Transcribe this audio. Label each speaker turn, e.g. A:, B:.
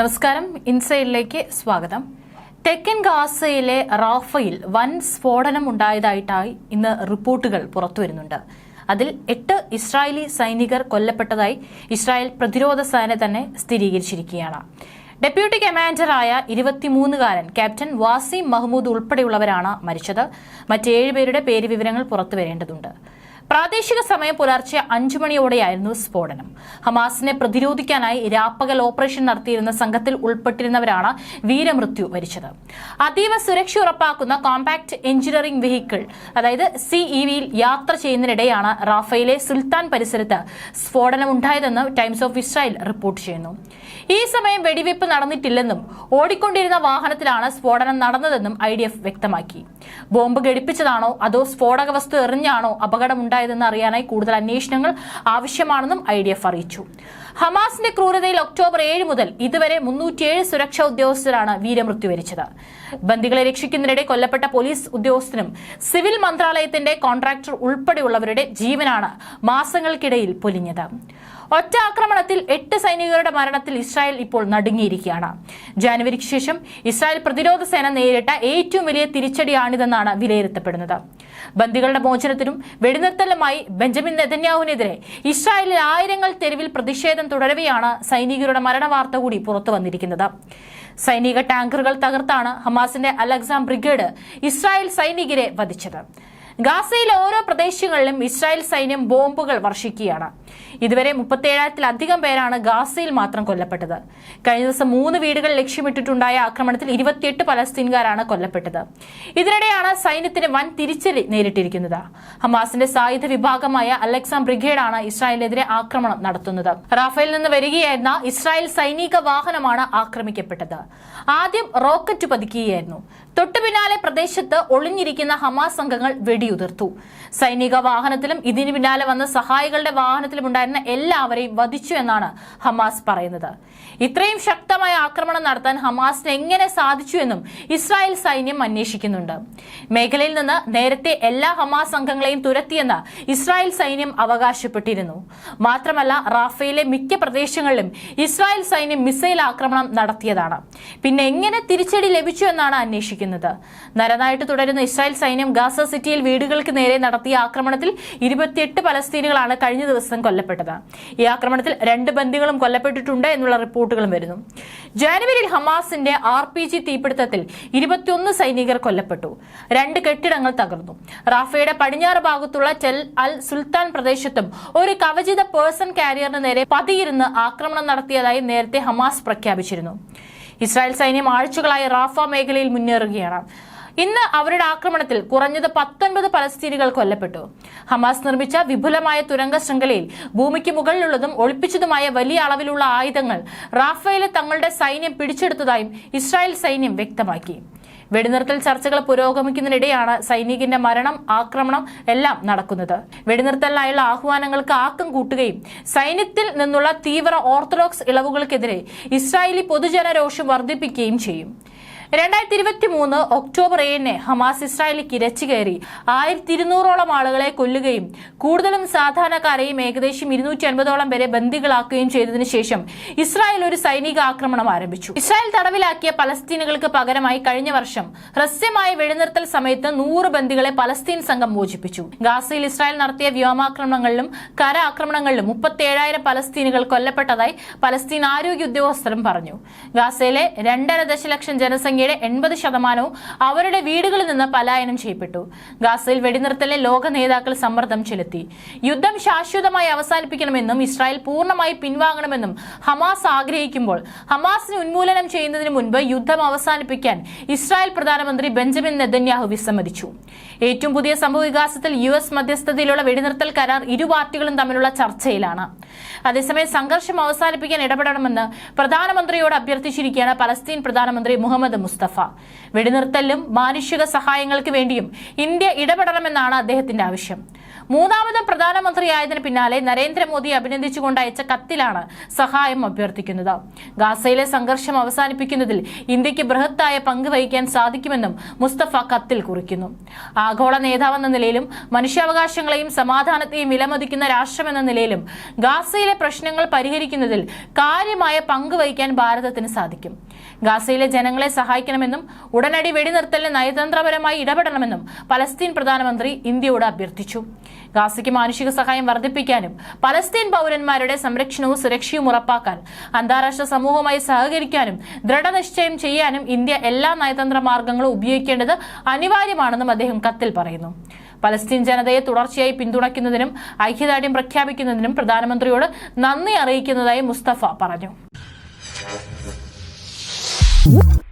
A: നമസ്കാരം. ഇൻസൈഡിലേക്ക് സ്വാഗതം. തെക്കൻ ഗാസയിലെ റാഫയിൽ വൻ സ്ഫോടനം ഉണ്ടായതായിട്ടായി ഇന്ന് റിപ്പോർട്ടുകൾ പുറത്തുവരുന്നുണ്ട്. അതിൽ എട്ട് ഇസ്രായേലി സൈനികർ കൊല്ലപ്പെട്ടതായി ഇസ്രായേൽ പ്രതിരോധ സേന തന്നെ സ്ഥിരീകരിച്ചിരിക്കുകയാണ്. ഡെപ്യൂട്ടി കമാൻഡറായ ഇരുപത്തിമൂന്നുകാരൻ ക്യാപ്റ്റൻ വാസിം മഹ്മൂദ് ഉൾപ്പെടെയുള്ളവരാണ് മരിച്ചത്. മറ്റേഴ് പേരുടെ പേര് വിവരങ്ങൾ പുറത്തുവരേണ്ടതുണ്ട്. പ്രാദേശിക സമയം പുലർച്ചെ അഞ്ചു മണിയോടെയായിരുന്നു സ്ഫോടനം. ഹമാസിനെ പ്രതിരോധിക്കാനായി രാപ്പകൽ ഓപ്പറേഷൻ നടത്തിയിരുന്ന സംഘത്തിൽ ഉൾപ്പെട്ടിരുന്നവരാണ് വീരമൃത്യു വരിച്ചത്. അതീവ സുരക്ഷ ഉറപ്പാക്കുന്ന കോമ്പാക്ട് എഞ്ചിനീയറിംഗ് വെഹിക്കിൾ അതായത് സിഇവിയിൽ യാത്ര ചെയ്യുന്നതിനിടെയാണ് റാഫയിലെ സുൽത്താൻ പരിസരത്ത് സ്ഫോടനമുണ്ടായതെന്ന് ടൈംസ് ഓഫ് ഇസ്രായേൽ റിപ്പോർട്ട് ചെയ്യുന്നു. ഈ സമയം വെടിവയ്പ് നടന്നിട്ടില്ലെന്നും ഓടിക്കൊണ്ടിരുന്ന വാഹനത്തിലാണ് സ്ഫോടനം നടന്നതെന്നും ഐ വ്യക്തമാക്കി. ബോംബ് ഘടിപ്പിച്ചതാണോ അതോ സ്ഫോടക വസ്തു എറിഞ്ഞാണോ അപകടമുണ്ടായതെന്ന് അറിയാനായി കൂടുതൽ അന്വേഷണങ്ങൾ ആവശ്യമാണെന്നും ഐ ഡി എഫ് അറിയിച്ചു. ഹമാസിന്റെ ക്രൂരതയിൽ ഒക്ടോബർ ഏഴ് മുതൽ ഇതുവരെ മുന്നൂറ്റിയേഴ് സുരക്ഷാ ഉദ്യോഗസ്ഥരാണ് വീരമൃത്യു വരിച്ചത് ബന്ദികളെ രക്ഷിക്കുന്നതിനിടെ കൊല്ലപ്പെട്ട പോലീസ് ഉദ്യോഗസ്ഥനും സിവിൽ മന്ത്രാലയത്തിന്റെ കോൺട്രാക്ടർ ഉൾപ്പെടെയുള്ളവരുടെ ജീവനാണ് മാസങ്ങൾക്കിടയിൽ പൊലിഞ്ഞത്. ഒറ്റ ആക്രമണത്തിൽ എട്ട് സൈനികരുടെ മരണത്തിൽ ഇസ്രായേൽ ഇപ്പോൾ നടുങ്ങിയിരിക്കുകയാണ്. ജാനുവരിക്ക് ശേഷം ഇസ്രായേൽ പ്രതിരോധ സേന നേരിട്ട ഏറ്റവും വലിയ തിരിച്ചടിയാണിതെന്നാണ് വിലയിരുത്തപ്പെടുന്നത്. ബന്ദികളുടെ മോചനത്തിനും വെടിനിർത്തലുമായി ബെഞ്ചമിൻ നെതന്യാഹുവിനെതിരെ ഇസ്രായേലിൽ ആയിരങ്ങൾ തെരുവിൽ പ്രതിഷേധം തുടരവെയാണ് സൈനികരുടെ മരണവാർത്ത കൂടി പുറത്തു വന്നിരിക്കുന്നത്. സൈനിക ടാങ്കറുകൾ തകർത്താണ് ഹമാസിന്റെ അലക്സാം ബ്രിഗേഡ് ഇസ്രായേൽ സൈനികരെ വധിച്ചത്. ഗാസയിലെ ഓരോ പ്രദേശങ്ങളിലും ഇസ്രായേൽ സൈന്യം ബോംബുകൾ വർഷിക്കുകയാണ്. ഇതുവരെ മുപ്പത്തേഴായിരത്തിലധികം പേരാണ് ഗാസയിൽ മാത്രം കൊല്ലപ്പെട്ടത്. കഴിഞ്ഞ ദിവസം മൂന്ന് വീടുകൾ ലക്ഷ്യമിട്ടിട്ടുണ്ടായ ആക്രമണത്തിൽ ഇരുപത്തിയെട്ട് പലസ്തീൻകാരാണ് കൊല്ലപ്പെട്ടത്. ഇതിനിടെയാണ് സൈന്യത്തിന് വൻ തിരിച്ചടി നേരിട്ടിരിക്കുന്നത്. ഹമാസിന്റെ സായുധ വിഭാഗമായ അലക്സാം ബ്രിഗേഡാണ് ഇസ്രായേലിനെതിരെ ആക്രമണം നടത്തുന്നത്. റാഫേൽ നിന്ന് വരികയായിരുന്ന ഇസ്രായേൽ സൈനിക വാഹനമാണ് ആക്രമിക്കപ്പെട്ടത്. ആദ്യം റോക്കറ്റ് പതിക്കുകയായിരുന്നു തൊട്ടു പിന്നാലെ പ്രദേശത്ത് ഒളിഞ്ഞിരിക്കുന്ന ഹമാസ് അംഗങ്ങൾ വെടിയുതിർത്തു. സൈനിക വാഹനത്തിലും ഇതിനു പിന്നാലെ വന്ന സഹായികളുടെ വാഹനത്തിലും ഉണ്ടായിരുന്ന എല്ലാവരെയും വധിച്ചു എന്നാണ് ഹമാസ് പറയുന്നത്. ഇത്രയും ശക്തമായ ആക്രമണം നടത്താൻ ഹമാസിന് എങ്ങനെ സാധിച്ചു എന്നും ഇസ്രായേൽ സൈന്യം അന്വേഷിക്കുന്നുണ്ട്. മേഖലയിൽ നിന്ന് നേരത്തെ എല്ലാ ഹമാസ് അംഗങ്ങളെയും തുരത്തിയെന്ന് ഇസ്രായേൽ സൈന്യം അവകാശപ്പെട്ടിരുന്നു. മാത്രമല്ല റാഫയിലെ മിക്ക പ്രദേശങ്ങളിലും ഇസ്രായേൽ സൈന്യം മിസൈൽ ആക്രമണം നടത്തിയതാണ്. പിന്നെ എങ്ങനെ തിരിച്ചടി ലഭിച്ചു എന്നാണ് അന്വേഷിക്കുന്നത്? നരനായിട്ട് തുടരുന്ന ഇസ്രായേൽ സൈന്യം ഗാസ സിറ്റിയിൽ വീടുകൾക്ക് നേരെ നടത്തിയ ആക്രമണത്തിൽ ഇരുപത്തിയെട്ട് പലസ്തീനുകളാണ് കഴിഞ്ഞ ദിവസം കൊല്ലപ്പെട്ടത്. ഈ ആക്രമണത്തിൽ രണ്ട് ബന്ദികളും കൊല്ലപ്പെട്ടിട്ടുണ്ട് എന്നുള്ള റിപ്പോർട്ടുകളും വരുന്നു. ജനുവരിയിൽ ഹമാസിന്റെ ആർ പി ജി തീപിടുത്തത്തിൽ ഇരുപത്തിയൊന്ന് സൈനികർ കൊല്ലപ്പെട്ടു. രണ്ട് കെട്ടിടങ്ങൾ തകർന്നു. റാഫയുടെ പടിഞ്ഞാറ് ഭാഗത്തുള്ള ടെൽ അൽ സുൽത്താൻ പ്രദേശത്തും ഒരു കവചിത പേഴ്സൺ കാരിയറിന് നേരെ പതിയിരുന്ന് ആക്രമണം നടത്തിയതായി നേരത്തെ ഹമാസ് പ്രഖ്യാപിച്ചിരുന്നു. ഇസ്രായേൽ സൈന്യം ആഴ്ചകളായി റാഫ മേഖലയിൽ മുന്നേറുകയാണ്. ഇന്ന് അവരുടെ ആക്രമണത്തിൽ കുറഞ്ഞത് പത്തൊൻപത് പലസ്തീനികൾ കൊല്ലപ്പെട്ടു. ഹമാസ് നിർമ്മിച്ച വിപുലമായ തുരങ്ക ശൃംഖലയിൽ ഭൂമിക്ക് മുകളിലുള്ളതും ഒളിപ്പിച്ചതുമായ വലിയ അളവിലുള്ള ആയുധങ്ങൾ റാഫയിലെ തങ്ങളുടെ സൈന്യം പിടിച്ചെടുത്തതായും ഇസ്രായേൽ സൈന്യം വ്യക്തമാക്കി. വെടിനിർത്തൽ ചർച്ചകൾ പുരോഗമിക്കുന്നതിനിടെയാണ് സൈനികന്റെ മരണം ആക്രമണം എല്ലാം നടക്കുന്നത്. വെടിനിർത്തലിനായുള്ള ആഹ്വാനങ്ങൾക്ക് ആക്കം കൂട്ടുകയും സൈന്യത്തിൽ നിന്നുള്ള തീവ്ര ഓർത്തഡോക്സ് ഇളവുകൾക്കെതിരെ ഇസ്രായേലി പൊതുജനരോഷം വർദ്ധിപ്പിക്കുകയും ചെയ്യും. രണ്ടായിരത്തി ഇരുപത്തി മൂന്ന് ഒക്ടോബർ ഏഴിന് ഹമാസ് ഇസ്രായേലിക്ക് ഇരച്ചു കയറി. ആയിരത്തി ഇരുന്നൂറോളം ആളുകളെ കൊല്ലുകയും കൂടുതലും സാധാരണക്കാരെയും ഏകദേശം ഇരുന്നൂറ്റി അൻപതോളം പേരെ ബന്ദികളാക്കുകയും ചെയ്തതിനു ശേഷം ഇസ്രായേൽ ഒരു സൈനിക ആക്രമണം ആരംഭിച്ചു. ഇസ്രായേൽ തടവിലാക്കിയ പലസ്തീനുകൾക്ക് പകരമായി കഴിഞ്ഞ വർഷം ഹ്രസ്യമായ വെടിനിർത്തൽ സമയത്ത് നൂറ് ബന്ദികളെ പലസ്തീൻ സംഘം മോചിപ്പിച്ചു. ഗാസയിൽ ഇസ്രായേൽ നടത്തിയ വ്യോമാക്രമണങ്ങളിലും കര ആക്രമണങ്ങളിലും മുപ്പത്തേഴായിരം പലസ്തീനുകൾ കൊല്ലപ്പെട്ടതായി പലസ്തീൻ ആരോഗ്യ ഉദ്യോഗസ്ഥരും പറഞ്ഞു. ഗാസയിലെ രണ്ടര ദശലക്ഷം ജനസംഖ്യ ജനസംഖ്യയുടെ എൺപത് ശതമാനവും അവരുടെ വീടുകളിൽ നിന്ന് പലായനം ചെയ്യപ്പെട്ടു. ഗാസയിൽ വെടിനിർത്തലിലെ ലോക നേതാക്കൾ സമ്മർദ്ദം ചെലുത്തി. യുദ്ധം ശാശ്വതമായി അവസാനിപ്പിക്കണമെന്നും ഇസ്രായേൽ പൂർണമായി പിൻവാങ്ങണമെന്നും ഹമാസ് ആഗ്രഹിക്കുമ്പോൾ ഹമാസിനെ ഉന്മൂലനം ചെയ്യുന്നതിന് മുൻപ് യുദ്ധം അവസാനിപ്പിക്കാൻ ഇസ്രായേൽ പ്രധാനമന്ത്രി ബെഞ്ചമിൻ നെതന്യാഹു വിസമ്മതിച്ചു. ഏറ്റവും പുതിയ സംഭവ വികാസത്തിൽ യു എസ് മധ്യസ്ഥതയിലുള്ള വെടിനിർത്തൽ കരാർ ഇരു പാർട്ടികളും തമ്മിലുള്ള ചർച്ചയിലാണ്. അതേസമയം സംഘർഷം അവസാനിപ്പിക്കാൻ ഇടപെടണമെന്ന് പ്രധാനമന്ത്രിയോട് അഭ്യർത്ഥിച്ചിരിക്കുകയാണ് പലസ്തീൻ പ്രധാനമന്ത്രി മുഹമ്മദ് മുസ്തഫ. വെടിനിർത്തലിലും മാനുഷിക സഹായങ്ങൾക്ക് വേണ്ടിയും ഇന്ത്യ ഇടപെടണമെന്നാണ് അദ്ദേഹത്തിന്റെ ആവശ്യം. മൂന്നാമതും പ്രധാനമന്ത്രിയായതിനു പിന്നാലെ നരേന്ദ്രമോദി അഭിനന്ദിച്ചുകൊണ്ട് അയച്ച കത്തിലാണ് സഹായം അഭ്യർത്ഥിക്കുന്നത്. ഗാസയിലെ സംഘർഷം അവസാനിപ്പിക്കുന്നതിൽ ഇന്ത്യയ്ക്ക് ബൃഹത്തായ പങ്ക് വഹിക്കാൻ സാധിക്കുമെന്നും മുസ്തഫ കത്തിൽ കുറിക്കുന്നു. ആഗോള നേതാവെന്ന നിലയിലും മനുഷ്യാവകാശങ്ങളെയും സമാധാനത്തെയും വിലമതിക്കുന്ന രാഷ്ട്രമെന്ന നിലയിലും ഗാസയിലെ പ്രശ്നങ്ങൾ പരിഹരിക്കുന്നതിൽ കാര്യമായ പങ്ക് വഹിക്കാൻ ഭാരതത്തിന് സാധിക്കും. ഗാസയിലെ ജനങ്ങളെ സഹായിക്കണമെന്നും ഉടനടി വെടിനിർത്തലിന് നയതന്ത്രപരമായി ഇടപെടണമെന്നും പലസ്തീൻ പ്രധാനമന്ത്രി ഇന്ത്യയോട് അഭ്യർത്ഥിച്ചു. ഗാസയ്ക്ക് മാനുഷിക സഹായം വർദ്ധിപ്പിക്കാനും പലസ്തീൻ പൗരന്മാരുടെ സംരക്ഷണവും സുരക്ഷയും ഉറപ്പാക്കാൻ അന്താരാഷ്ട്ര സമൂഹവുമായി സഹകരിക്കാനും ദൃഢനിശ്ചയം ചെയ്യാനും ഇന്ത്യ എല്ലാ നയതന്ത്ര മാർഗങ്ങളും ഉപയോഗിക്കേണ്ടത് അനിവാര്യമാണെന്നും അദ്ദേഹം കത്തിൽ പറയുന്നു. പലസ്തീൻ ജനതയെ തുടർച്ചയായി പിന്തുണയ്ക്കുന്നതിനും ഐക്യദാർഢ്യം പ്രഖ്യാപിക്കുന്നതിനും പ്രധാനമന്ത്രിയോട് നന്ദി അറിയിക്കുന്നതായി മുസ്തഫ പറഞ്ഞു. Whoop.